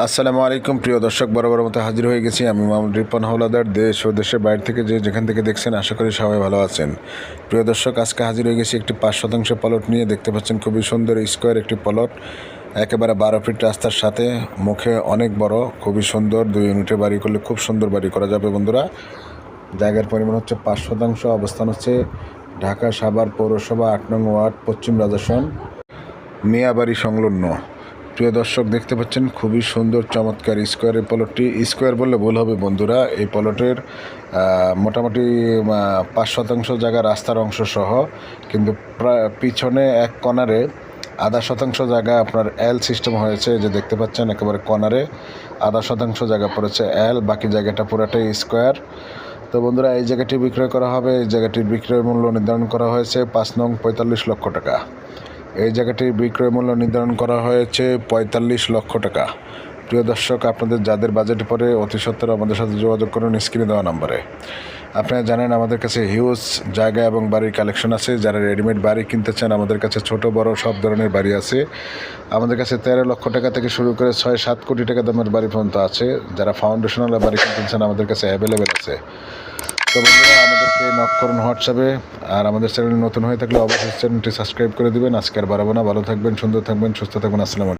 আসসালামু আলাইকুম, প্রিয় দর্শক, বরাবর মতো হাজির হয়ে গেছি আমি মোহাম্মদ রিপন হাওলাদার। দেশ ও দেশের বাইরে থেকে যে যেখান থেকে দেখছেন, আশা করি সবাই ভালো আছেন। প্রিয় দর্শক, আজকে হাজির হয়ে গেছি একটি পাঁচ শতাংশ পলট নিয়ে। দেখতে পাচ্ছেন খুবই সুন্দর স্কোয়ার একটি পলট, একেবারে বারো ফিট রাস্তার সাথে। মুখে অনেক বড়, খুবই সুন্দর, দুই ইউনিটে বাড়ি করলে খুব সুন্দর বাড়ি করা যাবে বন্ধুরা। জায়গার পরিমাণ হচ্ছে পাঁচ শতাংশ, অবস্থান হচ্ছে ঢাকা সাভার পৌরসভা, আট নং ওয়ার্ড, পশ্চিম রাজাসন মিয়াবাড়ি সংলগ্ন। প্রিয় দর্শক, দেখতে পাচ্ছেন খুবই সুন্দর, চমৎকার স্কোয়ারের পলটটি স্কোয়ার বললে ভুল হবে বন্ধুরা। এই পলটের মোটামুটি পাঁচ শতাংশ জায়গা রাস্তার অংশ সহ, কিন্তু প্রায় পিছনে এক কর্নারে আধা শতাংশ জায়গা আপনার এল সিস্টেম হয়েছে যে দেখতে পাচ্ছেন একেবারে কর্নারে আধা শতাংশ জায়গা পড়েছে এল বাকি জায়গাটা পুরাটাই স্কোয়ার। তো বন্ধুরা, এই জায়গাটি বিক্রয় করা হবে, এই জায়গাটির বিক্রয় মূল্য নির্ধারণ করা হয়েছে পাঁচ নং পঁয়তাল্লিশ লক্ষ টাকা। এই জায়গাটির বিক্রয় মূল্য নির্ধারণ করা হয়েছে পঁয়তাল্লিশ লক্ষ টাকা। প্রিয় দর্শক, আপনাদের যাদের বাজেটে পড়ে অতি সত্তর আমাদের সাথে যোগাযোগ করুন স্ক্রিনে দেওয়া নম্বরে। আপনারা জানেন আমাদের কাছে হিউজ জায়গা এবং বাড়ির কালেকশন আছে। যারা রেডিমেড বাড়ি কিনতে চান, আমাদের কাছে ছোট, বড় সব ধরনের বাড়ি আছে। আমাদের কাছে তেরো লক্ষ টাকা থেকে শুরু করে ছয়, সাত কোটি টাকা দামের বাড়ি পর্যন্ত আছে। যারা ফাউন্ডেশনাল বাড়ি কিনতে চান, আমাদের কাছে অ্যাভেলেবেল আছে। তো বন্ধুরা, আমাদেরকে নক করুন হোয়াটসঅ্যাপে আর আমাদের চ্যানেল নতুন হয়ে থাকলে অবশ্যই চ্যানেলটি সাবস্ক্রাইব করে দেবেন। আজকে আর বাড়াবো না। ভালো থাকবেন, সুন্দর থাকবেন, সুস্থ থাকবেন। আসসালামু